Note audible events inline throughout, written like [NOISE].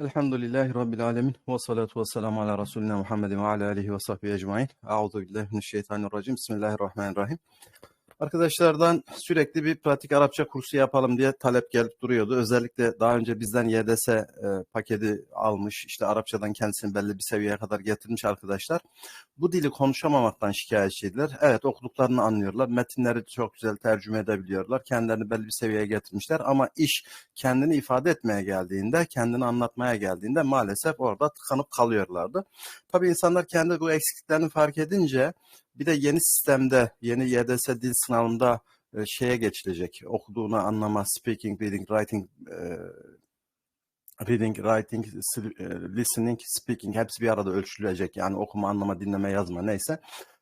Elhamdülillahi Rabbil alemin. Ve salatu ve selamu ala Resulina Muhammedin ve ala alihi ve sahbihi ecmain. Euzu billahi. Bismillahirrahmanirrahim. Arkadaşlardan sürekli bir pratik Arapça kursu yapalım diye talep gelip duruyordu. Özellikle daha önce bizden YDS e, paketi almış, işte Arapçadan kendisini belli bir seviyeye kadar getirmiş arkadaşlar. Bu dili konuşamamaktan şikayetçiydiler. Evet okuduklarını anlıyorlar. Metinleri çok güzel tercüme edebiliyorlar. Kendilerini belli bir seviyeye getirmişler. Ama iş kendini ifade etmeye geldiğinde, kendini anlatmaya geldiğinde maalesef orada tıkanıp kalıyorlardı. Tabii insanlar kendi bu eksikliklerini fark edince bir de yeni sistemde, yeni YDS dil sınavında e, şeye geçilecek. Okuduğunu anlama, speaking, reading, writing, e, reading, writing, e, listening, speaking hepsi bir arada ölçülecek. Yani okuma, anlama, dinleme, yazma neyse.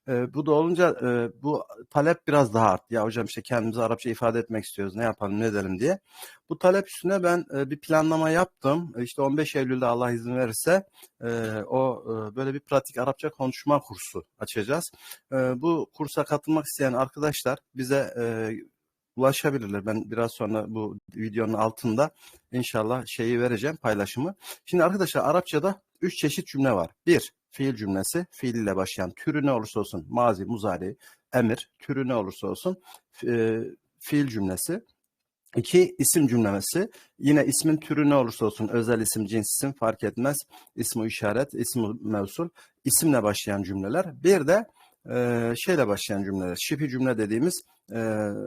E, bu da olunca e, bu talep biraz daha arttı. Ya hocam işte kendimizi Arapça ifade etmek istiyoruz. Ne yapalım, ne edelim diye. Bu talep üstüne ben e, bir planlama yaptım. İşte 15 Eylül'de Allah izin verirse e, o e, böyle bir pratik Arapça konuşma kursu açacağız. E, bu kursa katılmak isteyen arkadaşlar bize e, ulaşabilirler. Ben biraz sonra bu videonun altında inşallah şeyi vereceğim paylaşımı. Şimdi arkadaşlar Arapçada 3 çeşit cümle var. Bir, fiil cümlesi, fiil ile başlayan türü ne olursa olsun, mazi, muzari, emir, türü ne olursa olsun e, fiil cümlesi. İki, isim cümlemesi. Yine ismin türü ne olursa olsun, özel isim, cins isim fark etmez. İsmi işaret, ismi mevsul, isimle başlayan cümleler. Bir de e, şeyle başlayan cümleler, şipi cümle dediğimiz e,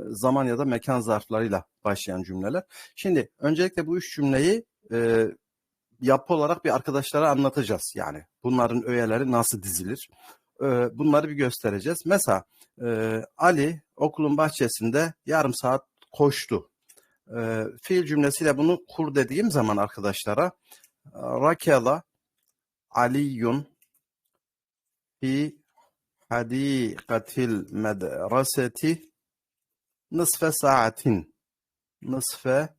zaman ya da mekan zarflarıyla başlayan cümleler. Şimdi öncelikle bu üç cümleyi e, yapı olarak bir arkadaşlara anlatacağız. Yani bunların öğeleri nasıl dizilir? E, bunları bir göstereceğiz. Mesela e, Ali okulun bahçesinde yarım saat koştu. E, fiil cümlesiyle bunu kur dediğim zaman arkadaşlara Rakela Aliyun fi hadikatil medreseti nısfe saatin nısfe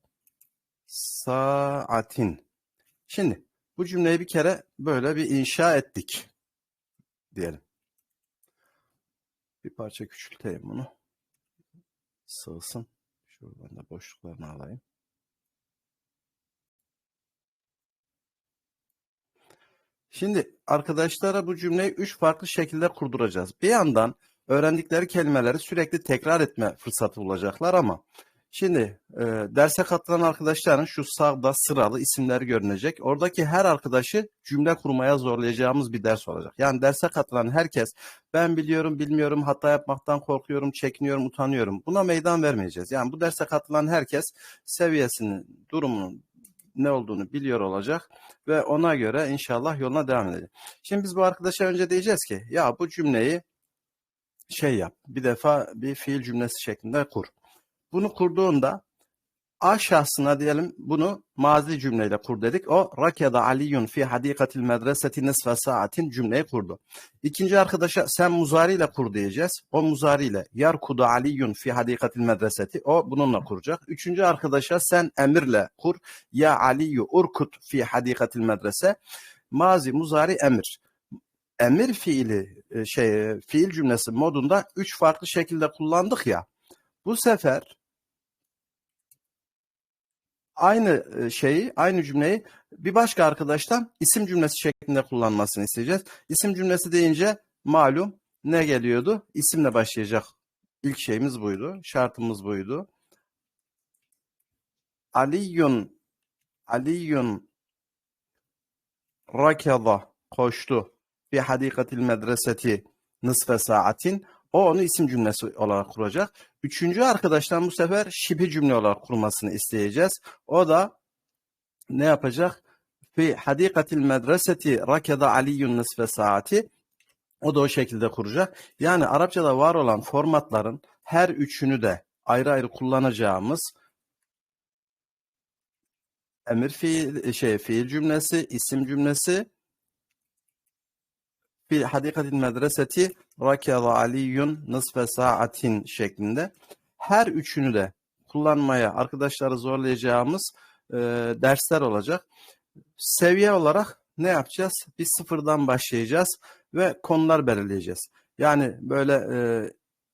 saatin Şimdi bu cümleyi bir kere böyle bir inşa ettik diyelim. Bir parça küçülteyim bunu. Sığsın. Şuradan da boşluklarını alayım. Şimdi arkadaşlara bu cümleyi üç farklı şekilde kurduracağız. Bir yandan öğrendikleri kelimeleri sürekli tekrar etme fırsatı bulacaklar ama Şimdi e, derse katılan arkadaşların şu sağda sıralı isimleri görünecek. Oradaki her arkadaşı cümle kurmaya zorlayacağımız bir ders olacak. Yani derse katılan herkes ben biliyorum, bilmiyorum, hata yapmaktan korkuyorum, çekiniyorum, utanıyorum. Buna meydan vermeyeceğiz. Yani bu derse katılan herkes seviyesinin, durumunun ne olduğunu biliyor olacak ve ona göre inşallah yoluna devam edecek. Şimdi biz bu arkadaşa önce diyeceğiz ki ya bu cümleyi şey yap. Bir defa bir fiil cümlesi şeklinde kur. Bunu kurduğunda A şahsına diyelim bunu mazi cümleyle kur dedik. O rakeda aliyun fi hadikatil medreseti nisfe saatin cümleyi kurdu. İkinci arkadaşa sen muzari kur diyeceğiz. O muzari ile yarkudu aliyun fi hadikatil medreseti. O bununla kuracak. Üçüncü arkadaşa sen emirle kur. Ya aliyu urkut fi hadikatil medrese. Mazi, muzari, emir. Emir fiili şey fiil cümlesi modunda üç farklı şekilde kullandık ya. Bu sefer aynı şeyi, aynı cümleyi bir başka arkadaştan isim cümlesi şeklinde kullanmasını isteyeceğiz. İsim cümlesi deyince malum ne geliyordu? İsimle başlayacak. İlk şeyimiz buydu. Şartımız buydu. Aliyun Aliyun rakada koştu fi hadikatil medreseti nısfe saatin o onu isim cümlesi olarak kuracak. Üçüncü arkadaştan bu sefer şipi cümle olarak kurmasını isteyeceğiz. O da ne yapacak? Fi hadikatil medreseti rakeda aliyyun nisfe saati. O da o şekilde kuracak. Yani Arapçada var olan formatların her üçünü de ayrı ayrı kullanacağımız emir fiil, şey, fiil cümlesi, isim cümlesi fi hadikatil medreseti rakeda aliyyun nısfe saatin şeklinde her üçünü de kullanmaya arkadaşları zorlayacağımız e, dersler olacak. Seviye olarak ne yapacağız? Biz sıfırdan başlayacağız ve konular belirleyeceğiz. Yani böyle e,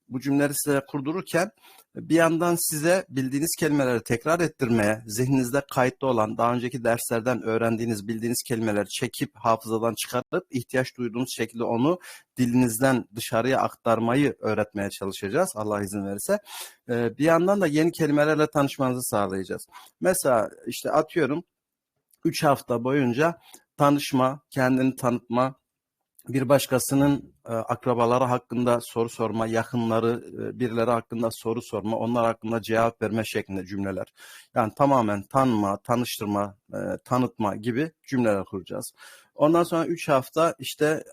bu cümleleri size kurdururken Bir yandan size bildiğiniz kelimeleri tekrar ettirmeye, zihninizde kayıtlı olan daha önceki derslerden öğrendiğiniz, bildiğiniz kelimeleri çekip hafızadan çıkartıp ihtiyaç duyduğunuz şekilde onu dilinizden dışarıya aktarmayı öğretmeye çalışacağız Allah izin verirse. Ee, bir yandan da yeni kelimelerle tanışmanızı sağlayacağız. Mesela işte atıyorum 3 hafta boyunca tanışma, kendini tanıtma, bir başkasının e, akrabaları hakkında soru sorma, yakınları e, birileri hakkında soru sorma, onlar hakkında cevap verme şeklinde cümleler. Yani tamamen tanıma, tanıştırma, e, tanıtma gibi cümleler kuracağız. Ondan sonra 3 hafta işte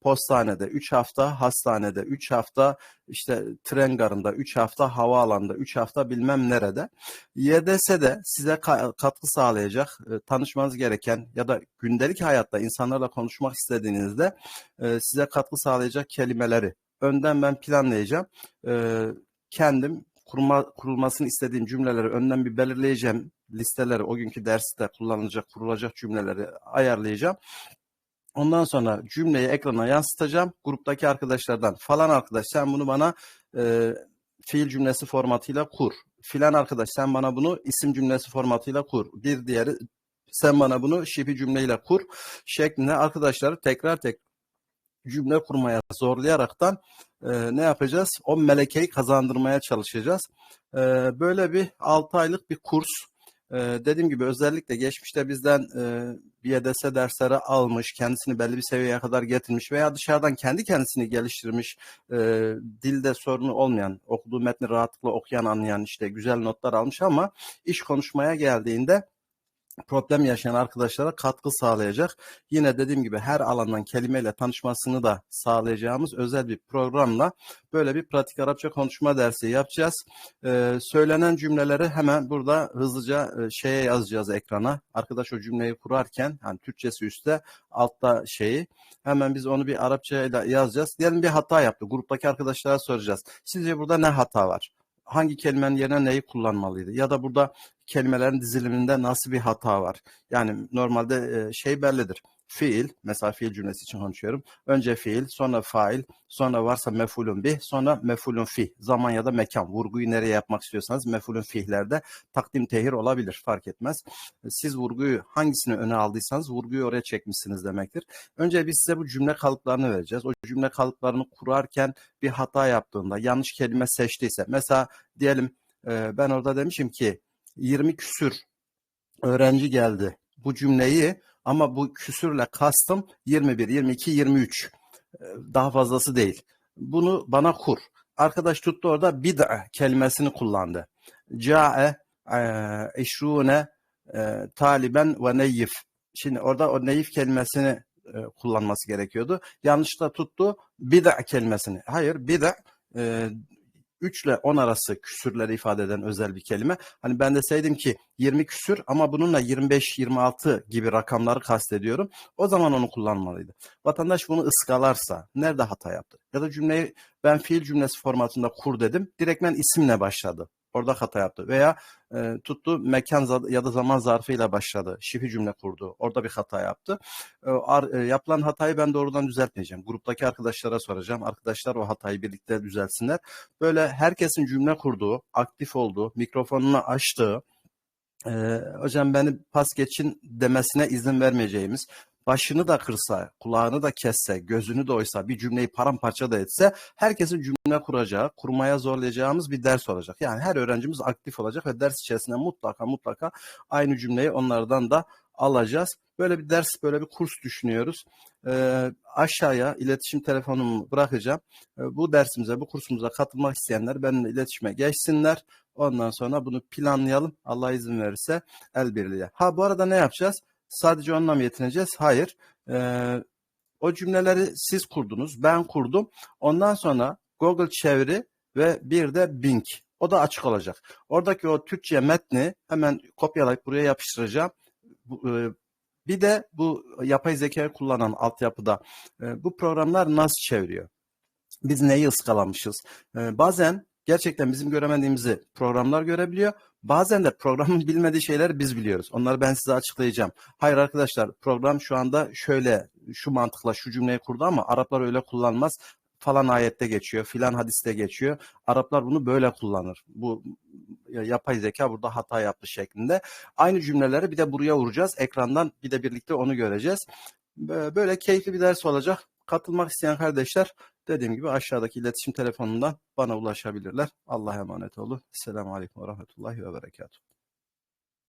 postanede, 3 hafta hastanede, 3 hafta işte tren garında, 3 hafta havaalanında, 3 hafta bilmem nerede. YDS'de size katkı sağlayacak, e, tanışmanız gereken ya da gündelik hayatta insanlarla konuşmak istediğinizde e, size katkı sağlayacak kelimeleri önden ben planlayacağım. E, kendim kurma, kurulmasını istediğim cümleleri önden bir belirleyeceğim. Listeleri, o günkü derste kullanılacak, kurulacak cümleleri ayarlayacağım. Ondan sonra cümleyi ekrana yansıtacağım. Gruptaki arkadaşlardan falan arkadaş sen bunu bana e, fiil cümlesi formatıyla kur. Filan arkadaş sen bana bunu isim cümlesi formatıyla kur. Bir diğeri sen bana bunu şipi cümleyle kur şeklinde arkadaşları tekrar tek cümle kurmaya zorlayaraktan e, ne yapacağız? O melekeyi kazandırmaya çalışacağız. E, böyle bir 6 aylık bir kurs. E, dediğim gibi özellikle geçmişte bizden e, YDS dersleri almış, kendisini belli bir seviyeye kadar getirmiş veya dışarıdan kendi kendisini geliştirmiş, e, dilde sorunu olmayan, okuduğu metni rahatlıkla okuyan, anlayan, işte güzel notlar almış ama iş konuşmaya geldiğinde problem yaşayan arkadaşlara katkı sağlayacak. Yine dediğim gibi her alandan kelimeyle tanışmasını da sağlayacağımız özel bir programla böyle bir pratik Arapça konuşma dersi yapacağız. Ee, söylenen cümleleri hemen burada hızlıca e, şeye yazacağız ekrana. Arkadaş o cümleyi kurarken hani Türkçesi üstte altta şeyi hemen biz onu bir Arapça ile yazacağız. Diyelim bir hata yaptı. Gruptaki arkadaşlara soracağız. Sizce burada ne hata var? Hangi kelimenin yerine neyi kullanmalıydı? Ya da burada kelimelerin diziliminde nasıl bir hata var? Yani normalde şey bellidir fiil, mesela fiil cümlesi için konuşuyorum. Önce fiil, sonra fail, sonra varsa mefulun bih, sonra mefulun fih. Zaman ya da mekan. Vurguyu nereye yapmak istiyorsanız mefulun fihlerde takdim tehir olabilir. Fark etmez. Siz vurguyu hangisini öne aldıysanız vurguyu oraya çekmişsiniz demektir. Önce biz size bu cümle kalıplarını vereceğiz. O cümle kalıplarını kurarken bir hata yaptığında, yanlış kelime seçtiyse. Mesela diyelim ben orada demişim ki 20 küsür öğrenci geldi. Bu cümleyi ama bu küsürle kastım 21, 22, 23. Daha fazlası değil. Bunu bana kur. Arkadaş tuttu orada bid'a kelimesini kullandı. Ca'e eşrune e, taliben ve neyif. Şimdi orada o neyif kelimesini e, kullanması gerekiyordu. Yanlışla tuttu bid'a kelimesini. Hayır bid'a e, 3 ile 10 arası küsürleri ifade eden özel bir kelime. Hani ben deseydim ki 20 küsür ama bununla 25-26 gibi rakamları kastediyorum. O zaman onu kullanmalıydı. Vatandaş bunu ıskalarsa nerede hata yaptı? Ya da cümleyi ben fiil cümlesi formatında kur dedim. Direktmen isimle başladı. Orada hata yaptı. Veya e, tuttu mekan ya da zaman zarfıyla başladı. Şifi cümle kurdu. Orada bir hata yaptı. E, ar, e, yapılan hatayı ben doğrudan düzeltmeyeceğim. Gruptaki arkadaşlara soracağım. Arkadaşlar o hatayı birlikte düzelsinler. Böyle herkesin cümle kurduğu, aktif olduğu, mikrofonunu açtığı, ee, hocam beni pas geçin demesine izin vermeyeceğimiz, başını da kırsa, kulağını da kesse, gözünü de oysa, bir cümleyi paramparça da etse herkesin cümle kuracağı, kurmaya zorlayacağımız bir ders olacak. Yani her öğrencimiz aktif olacak ve ders içerisinde mutlaka mutlaka aynı cümleyi onlardan da alacağız. Böyle bir ders, böyle bir kurs düşünüyoruz. Ee, aşağıya iletişim telefonumu bırakacağım. Ee, bu dersimize, bu kursumuza katılmak isteyenler benimle iletişime geçsinler. Ondan sonra bunu planlayalım. Allah izin verirse el birliğiyle. Ha bu arada ne yapacağız? Sadece onunla mı yetineceğiz? Hayır. Ee, o cümleleri siz kurdunuz, ben kurdum. Ondan sonra Google çeviri ve bir de Bing. O da açık olacak. Oradaki o Türkçe metni hemen kopyalayıp buraya yapıştıracağım. E, bir de bu yapay zeka kullanan altyapıda e, bu programlar nasıl çeviriyor? Biz neyi ıskalamışız? E, bazen gerçekten bizim göremediğimizi programlar görebiliyor. Bazen de programın [LAUGHS] bilmediği şeyleri biz biliyoruz. Onları ben size açıklayacağım. Hayır arkadaşlar program şu anda şöyle şu mantıkla şu cümleyi kurdu ama Araplar öyle kullanmaz falan ayette geçiyor, filan hadiste geçiyor. Araplar bunu böyle kullanır. Bu ya- yapay zeka burada hata yaptı şeklinde. Aynı cümleleri bir de buraya vuracağız. Ekrandan bir de birlikte onu göreceğiz. Bö- Böyle keyifli bir ders olacak. Katılmak isteyen kardeşler dediğim gibi aşağıdaki iletişim telefonundan bana ulaşabilirler. Allah'a emanet olun. Selamun Aleyküm ve Rahmetullahi ve Berekatuhu.